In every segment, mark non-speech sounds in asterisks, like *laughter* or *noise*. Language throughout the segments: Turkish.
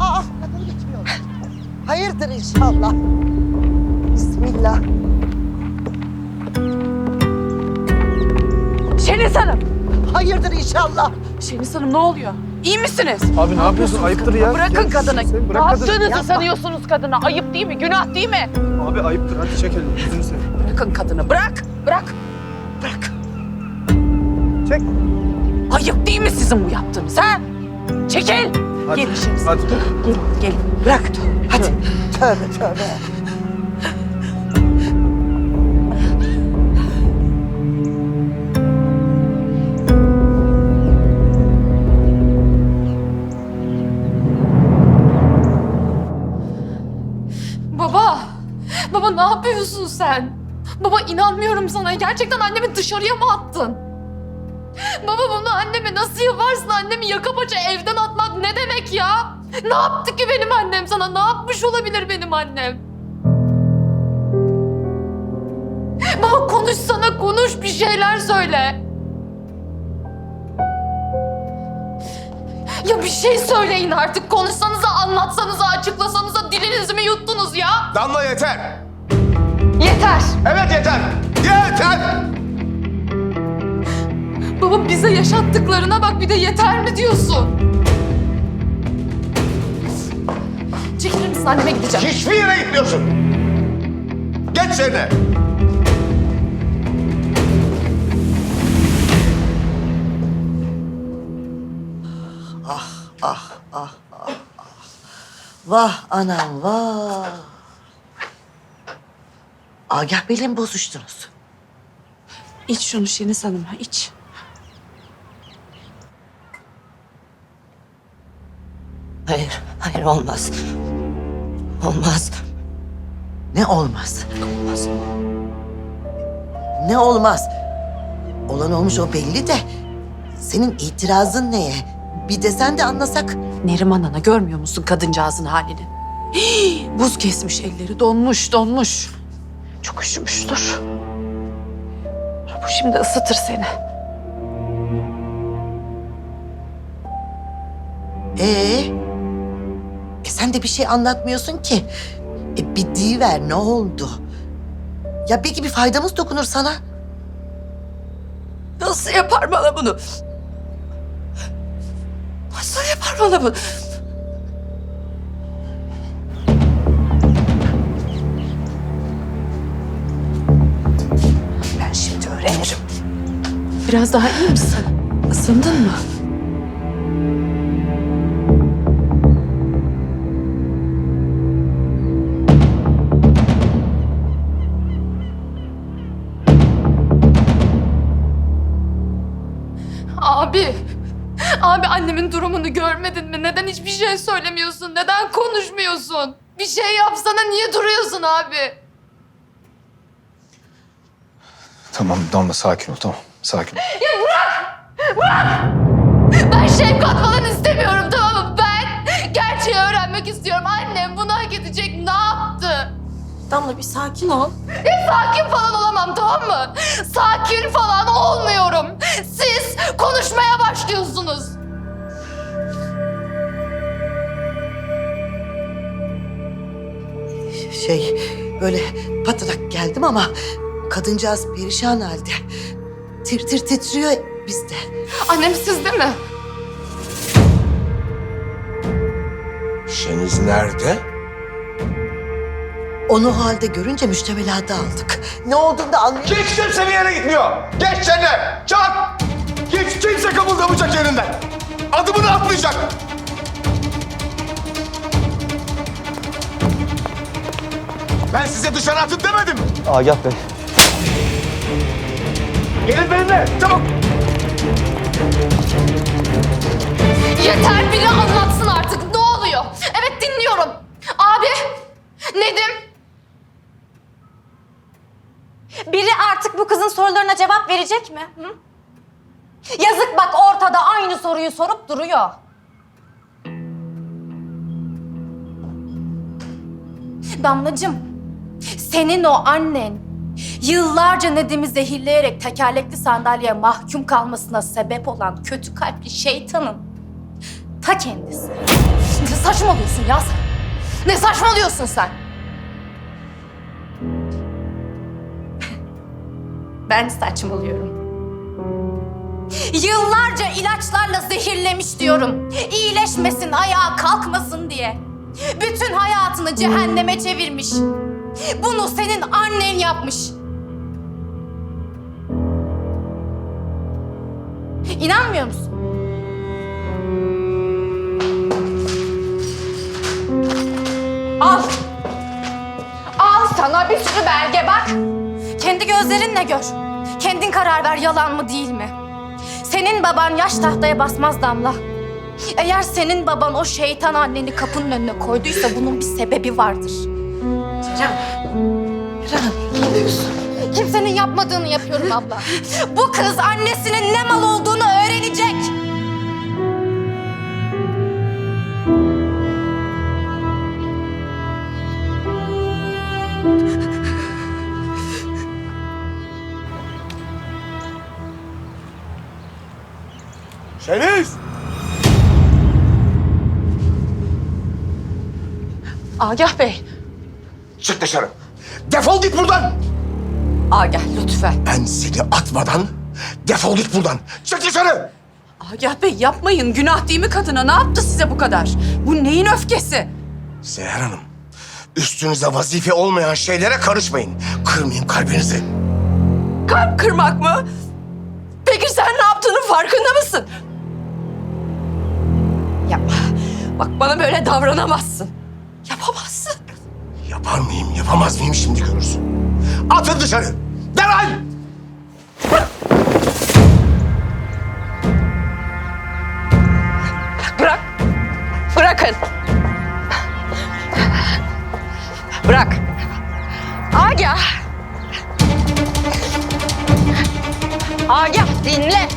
Aa, kadın gitmiyor. Hayırdır inşallah. Bismillah. Şeniz Hanım. Hayırdır inşallah. Şeniz Hanım ne oluyor? İyi misiniz? Abi ne yapıyorsun? Ayıptır ya. Bırakın Gel, kadını. sen Ne bırak kadını. yaptığınızı sanıyorsunuz kadına? Ayıp değil mi? Günah değil mi? Abi ayıptır. Hadi çek elini. Yüzünü seveyim. Bırakın kadını. Bırak. Bırak. Bırak. Çek. Ayıp değil mi sizin bu yaptığınız ha? Çekil. Hadi. Gelin Şeniz Hadi. Gelin. Gelin. Bırak. Hadi. Tövbe tövbe. Baba! Baba ne yapıyorsun sen? Baba inanmıyorum sana. Gerçekten annemi dışarıya mı attın? Baba bunu anneme nasıl yaparsın? Annemi yaka paça evden atmak ne demek ya? Ne yaptı ki benim annem sana? Ne yapmış olabilir benim annem? Baba konuşsana konuş bir şeyler söyle. Ya bir şey söyleyin artık. Konuşsanıza, anlatsanıza, açıklasanıza dilinizi mi yuttunuz ya? Damla yeter. Yeter. Evet yeter. Yeter. Baba bize yaşattıklarına bak bir de yeter mi diyorsun? Çekilir misin anneme gideceğim. Hiçbir yere gitmiyorsun. Geç yerine. Vah anam vah. Agah Bey'le mi bozuştunuz? İç şunu Şeniz Hanım. iç. Hayır, hayır olmaz. Olmaz. Ne olmaz? Olmaz. Ne olmaz? Olan olmuş o belli de. Senin itirazın neye? Bir de sen de anlasak. Neriman Ana görmüyor musun kadıncağızın halini? Hii, buz kesmiş elleri. Donmuş, donmuş. Çok üşümüştür. Bu şimdi ısıtır seni. Ee? E sen de bir şey anlatmıyorsun ki. E bir diyiver ne oldu? Ya belki bir faydamız dokunur sana. Nasıl yapar bana bunu? Nasıl yapar bana bunu? Biraz daha iyi misin? Isındın mı? Abi! Abi annemin durumunu görmedin mi? Neden hiçbir şey söylemiyorsun? Neden konuşmuyorsun? Bir şey yapsana niye duruyorsun abi? Tamam Damla sakin ol tamam. Sakin ol. Ben şefkat falan istemiyorum tamam mı? Ben gerçeği öğrenmek istiyorum. Annem bunu hak edecek ne yaptı? Damla bir sakin ol. Sakin falan olamam tamam mı? Sakin falan olmuyorum. Siz konuşmaya başlıyorsunuz. Şey böyle patarak geldim ama kadıncağız perişan halde. Tir tir titriyor bizde. Annem sizde mi? Şeniz nerede? Onu o halde görünce müştemelada aldık. Ne olduğunu da anlayamadım. Hiç kimse bir yere gitmiyor. Geç yerine. Çak. Hiç kimse kımıldamayacak yerinden. Adımını atmayacak. Ben size dışarı atın demedim. mi? Agah Bey. Gelin benimle. Çabuk. Yeter biri anlatsın artık ne oluyor? Evet dinliyorum. Abi, Nedim, Biri artık bu kızın sorularına cevap verecek mi? Hı? Yazık bak ortada aynı soruyu sorup duruyor. Damlacığım, senin o annen Yıllarca Nedim'i zehirleyerek tekerlekli sandalyeye mahkum kalmasına sebep olan kötü kalpli şeytanın ta kendisi. Ne saçmalıyorsun ya sen? Ne saçmalıyorsun sen? Ben saçmalıyorum. Yıllarca ilaçlarla zehirlemiş diyorum. İyileşmesin, ayağa kalkmasın diye. Bütün hayatını cehenneme çevirmiş. Bunu senin annen yapmış. İnanmıyor musun? Al. Al sana bir sürü belge bak. Kendi gözlerinle gör. Kendin karar ver yalan mı değil mi? Senin baban yaş tahtaya basmaz Damla. Eğer senin baban o şeytan anneni kapının önüne koyduysa bunun bir sebebi vardır. Ne diyorsun? Kimsenin yapmadığını yapıyorum abla. *laughs* Bu kız annesinin ne mal olduğunu öğrenecek. Şeniz! Agah Bey. Çık dışarı. Defol git buradan. Agah lütfen. Ben seni atmadan defol git buradan. Çık dışarı. Agah Bey yapmayın. Günah değil mi kadına? Ne yaptı size bu kadar? Bu neyin öfkesi? Seher Hanım, üstünüze vazife olmayan şeylere karışmayın. Kırmayayım kalbinizi. Kalp kırmak mı? Peki sen ne yaptığının farkında mısın? Yapma. Bak bana böyle davranamazsın. Yapamaz mıyım şimdi görürsün. Atın dışarı. Derhal! Bırak. Bırakın. Bırak. Agah. Agah dinle.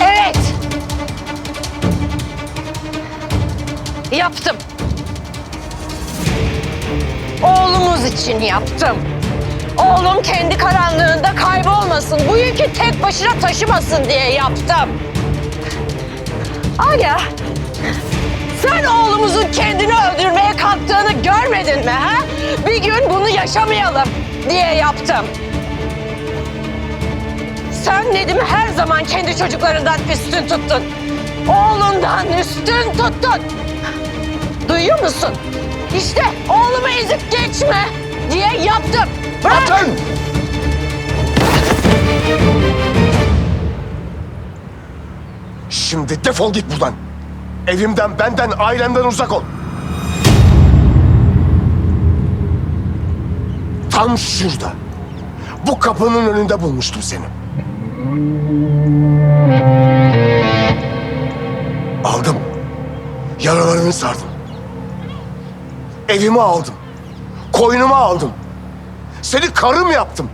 Evet. Yaptım. Oğlumuz için yaptım. Oğlum kendi karanlığında kaybolmasın, bu yükü tek başına taşımasın diye yaptım. Aga, sen oğlumuzun kendini öldürmeye kalktığını görmedin mi ha? Bir gün bunu yaşamayalım diye yaptım. Sen Nedim'i her zaman kendi çocuklarından üstün tuttun. Oğlundan üstün tuttun. Duyuyor musun? İşte oğlumu ezip geçme diye yaptım. Bırak! Atın! Şimdi defol git buradan. Evimden, benden, ailemden uzak ol. Tam şurada. Bu kapının önünde bulmuştum seni. Aldım. Yaralarını sardım. Evimi aldım. Koynuma aldım. Seni karım yaptım.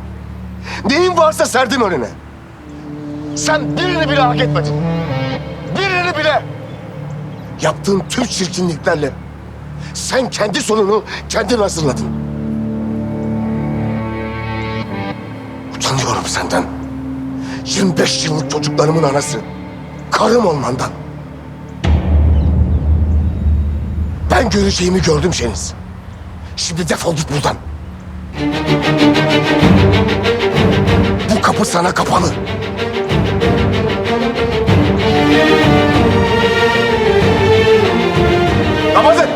Neyin varsa serdim önüne. Sen birini bile hak etmedin. Birini bile. Yaptığın tüm çirkinliklerle sen kendi sonunu kendin hazırladın. Utanıyorum senden. 25 yıllık çocuklarımın anası. Karım olmandan. Ben göreceğimi gördüm Şeniz. Şimdi defol git buradan. Bu kapı sana kapalı. Kapatın.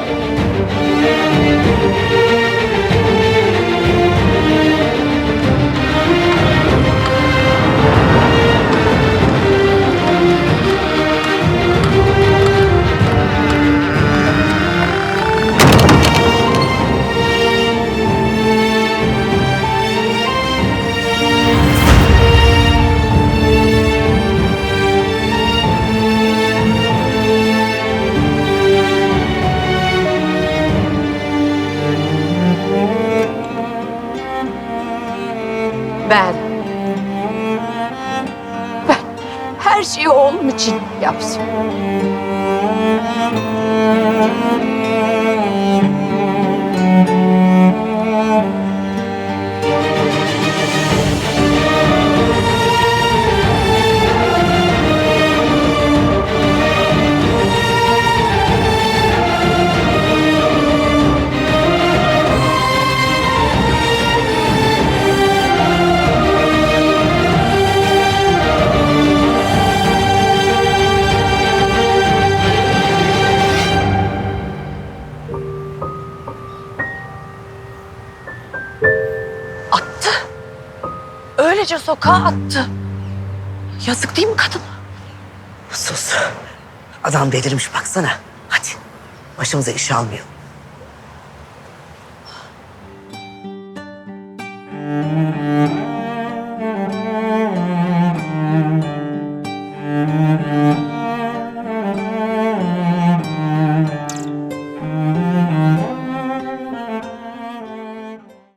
Ben. Ben her şeyi oğlum için yapsın. Öylece sokağa attı. Yazık değil mi kadın? Sus. Adam delirmiş baksana. Hadi başımıza iş almayalım.